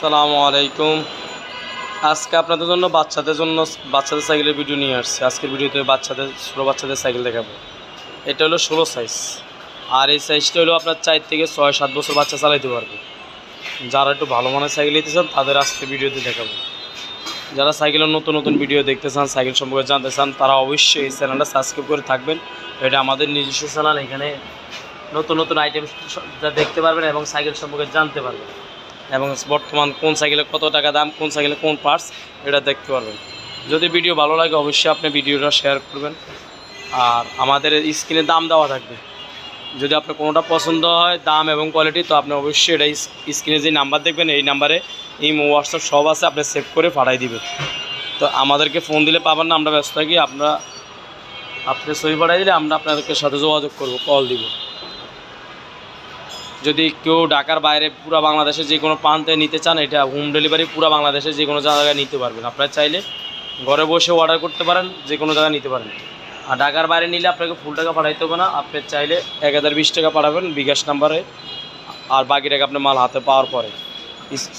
আসসালামু আলাইকুম। আজকে আপনাদের জন্য বাচ্চাদের জন্য বাচ্চাদের সাইকেলের ভিডিও নিয়ে আসছি। আজকের ভিডিওতে বাচ্চাদের ষোলো বাচ্চাদের সাইকেল দেখাবো। এটা হলো ষোলো সাইজ আর এই সাইজটা হলো আপনার চার থেকে ছয়, সাত বছর বাচ্চা চালাইতে পারবে। যারা একটু ভালো মানের সাইকেল নিতে চান, তাদের আজকে ভিডিওতে দেখাবো। যারা সাইকেলের নতুন নতুন ভিডিও দেখতে চান, সাইকেল সম্পর্কে জানতে চান, তারা অবশ্যই এই চ্যানেলটা সাবস্ক্রাইব করে থাকবেন। এটা আমাদের নিজস্ব চ্যানেল, এখানে নতুন নতুন আইটেম দেখতে পারবেন এবং সাইকেল সম্পর্কে জানতে পারবেন। এবং বর্তমান কোন সাইকেলে কত টাকা দাম, কোন সাইকেলে কোন পার্টস এটা দেখতে পারবেন। যদি ভিডিও ভালো লাগে, অবশ্যই আপনি ভিডিওটা শেয়ার করবেন। আর আমাদের স্ক্রিনে দাম দেওয়া থাকবে। যদি আপনার কোনোটা পছন্দ হয়, দাম এবং কোয়ালিটি তো আপনি অবশ্যই এটা স্ক্রিনে যে নাম্বার দেখবেন, এই নাম্বারে এই হোয়াটসঅ্যাপ সব আছে, আপনি সেভ করে পাঠাই দিবেন। তো আমাদেরকে ফোন দিলে পাবেন না, আমরা ব্যস্ত থাকি আপনারা আপনি সই পাঠাই দিলে আমরা আপনাদেরকে সাথে যোগাযোগ করব কল দিব। যদি কেউ ঢাকার বাইরে পুরো বাংলাদেশে যে কোনো প্রান্তে নিতে চান, এটা হোম ডেলিভারি পুরো বাংলাদেশে যে কোনো জায়গায় নিতে পারবেন। আপনারা চাইলে ঘরে বসে অর্ডার করতে পারেন, যে কোনো জায়গায় নিতে পারেন। আর ঢাকার বাইরে নিলে আপনাকে ফুল টাকা পাঠাইতে হবে না, আপনি চাইলে এক হাজার বিশ টাকা পাঠাবেন বিকাশ নাম্বারে আর বাকি টাকা আপনার মাল হাতে পাওয়ার পরে।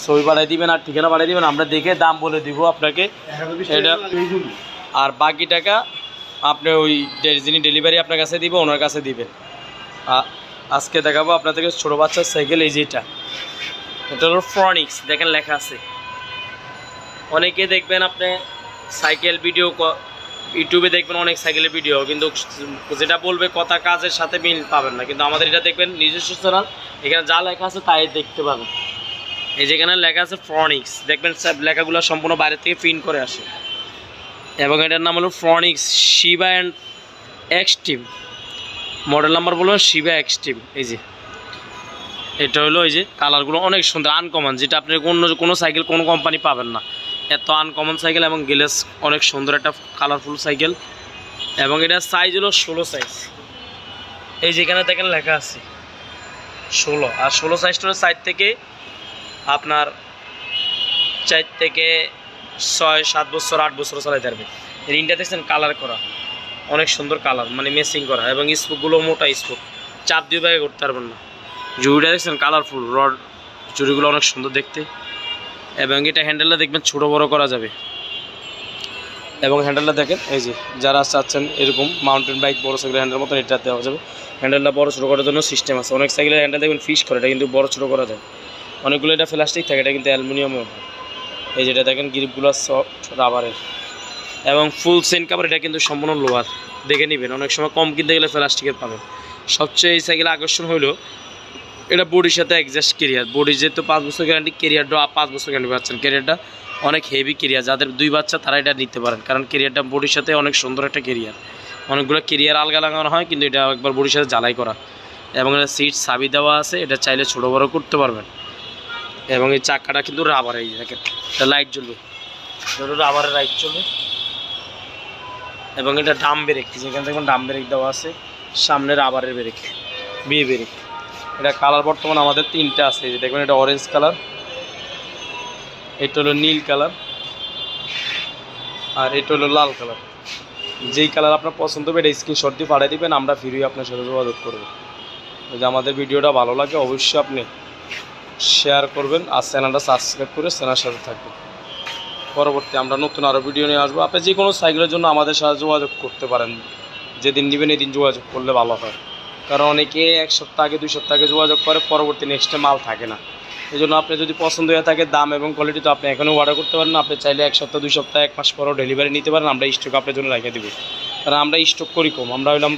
ছবি পাঠাই দিবেন আর ঠিকানা পাঠাই দিবেন, আমরা দেখে দাম বলে দিব আপনাকে। এটা আর বাকি টাকা আপনি ওই যিনি ডেলিভারি আপনার কাছে দিবে, ওনার কাছে দিবেন। আজকে দেখাবো আপনাদেরকে ছোটো বাচ্চার সাইকেল, এই যেটা এটা। হলো ফ্রনিক্স দেখেন লেখা আছে। অনেকে দেখবেন আপনি সাইকেল ভিডিও ইউটিউবে দেখবেন অনেক সাইকেলের ভিডিও, কিন্তু যেটা বলবে কথা কাজের সাথে মিল পাবেন না। কিন্তু আমাদের এটা দেখবেন নিজস্ব চ্যানেল, এখানে যা লেখা আছে তাই দেখতে পাবেন। এই যেখানে লেখা আছে ফ্রনিক্স দেখবেন লেখাগুলো সম্পূর্ণ বাইরে থেকে প্রিন্ট করে আসে। এবং এটার নাম হলো Phoenix Shiva and extreme model number বলব শিবা এক্সটিম এই যে। এটা হলো এই যে কালারগুলো অনেক সুন্দর আনকমন যেটা আপনি অন্য কোনো সাইকেল কোনো কোম্পানি পাবেন না। এত আনকমন সাইকেল এবং গ্লেস অনেক সুন্দর একটা কালারফুল সাইকেল এবং এটা সাইজ হলো ষোলো সাইজ এই যেখানে দেখেন লেখা আছে ষোলো। আর ষোলো সাইজটা হলো সাইড থেকে আপনার চার থেকে ছয়, সাত বছর, আট বছর চালাইতে পারবে রিংটা দেখছেন কালার করা। অনেক সুন্দর কালার মানে মেসিং করা এবং স্পোকগুলো মোটা স্পুক চাপ দিয়ে ব্যাগে করতে পারবেন না। জুড়িটা দেখছেন কালারফুল রড জুড়িগুলো অনেক সুন্দর দেখতে। এবং এটা হ্যান্ডেলটা দেখবেন ছোটো বড় করা যাবে। এবং হ্যান্ডেলটা দেখেন, এই যে যারা চাচ্ছেন এরকম মাউন্টেন বাইক বড় সাইকেল হ্যান্ডেল মতন এটা দেওয়া যাবে। হ্যান্ডেলটা বড় ছোটো করার জন্য সিস্টেম আছে। অনেক সাইকেলের হ্যান্ডেল দেখবেন ফিশ করে, এটা কিন্তু বড় ছোটো করা যায়। অনেকগুলো এটা প্লাস্টিক থাকে, এটা কিন্তু অ্যালুমিনিয়ামের এই যেটা দেখেন গ্রিপগুলো সফট রাবারের এবং ফুল সেন কাভার এটা কিন্তু সম্পূর্ণ লোহার দেখে নেবেন, অনেক সময় কম কিনতে গেলে প্লাস্টিকের পাবেন। সবচেয়ে এই সাইকেল আকর্ষণ হলো এটা বডির সাথে অ্যাডজাস্ট কেরিয়ার বডি যেহেতু পাঁচ বছর গ্যারান্টি কেরিয়ারটা পাঁচ বছর গ্যারান্টি পাচ্ছেন। কেরিয়ারটা অনেক হেভি কেরিয়ার যাদের দুই বাচ্চা, তারা এটা নিতে পারেন। কারণ কেরিয়ারটা বডির সাথে অনেক সুন্দর একটা কেরিয়ার অনেকগুলো কেরিয়ার আলগা লাগানো হয়, কিন্তু এটা একবার বডির সাথে জ্বালাই করা। এবং এটা সিট সাবি দেওয়া আছে, এটা চাইলে ছোটো বড়ো করতে পারবেন। এবং এই চাকাটা কিন্তু রাবার এই এটা লাইট জ্বলবে। রাবারের লাইট চলবে এবং এটা ডাম ব্রেক, যেখানে দেখবেন ডাম ব্রেক দেওয়া আছে সামনের রাবারের ব্রেক, বিয়ে ব্রেক। এটা কালার বর্তমান আমাদের তিনটা আছে দেখবেন এটা অরেঞ্জ কালার, এটা হলো নীল কালার, আর এটা হলো লাল কালার। যেই কালার আপনার পছন্দ হবে, এটা স্ক্রিনশট দিয়ে পাঠিয়ে দেবেন, আমরা ফিরে আপনার সাথে যোগাযোগ করব। যদি আমাদের ভিডিওটা ভালো লাগে, অবশ্যই আপনি শেয়ার করবেন, আর চ্যানেলটা সাবস্ক্রাইব করে চ্যানেলের সাথে থাকবেন। পরবর্তী আমরা নতুন আরও ভিডিও নিয়ে আসব। আপনি যে কোনো সাইকেলের জন্য আমাদের সাথে যোগাযোগ করতে পারেন। যেদিন নেবেন এদিন যোগাযোগ করলে ভালো হয়। কারণ অনেকে এক সপ্তাহ আগে, দুই সপ্তাহ আগে যোগাযোগ করে, পরবর্তী নেক্সটে মাল থাকে না। এই জন্য আপনি যদি পছন্দ হয়ে থাকে, দাম এবং কোয়ালিটি তো আপনি এখনও অর্ডার করতে পারেন। আপনি চাইলে এক সপ্তাহ, দুই সপ্তাহ, এক মাস পরেও ডেলিভারি নিতে পারেন। আমরা স্টক আপনার জন্য রেখে দেবো। কারণ আমরা স্টক করি কম। আমরা হইলাম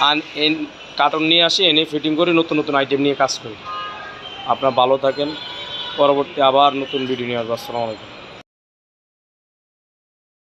আন এন কার্টন নিয়ে আসি, এনে ফিটিং করে নতুন নতুন আইটেম নিয়ে কাজ করি। আপনার ভালো থাকেন। পরবর্তী আবার নতুন ভিডিও নিয়ে আসব। আসসালামু আলাইকুম।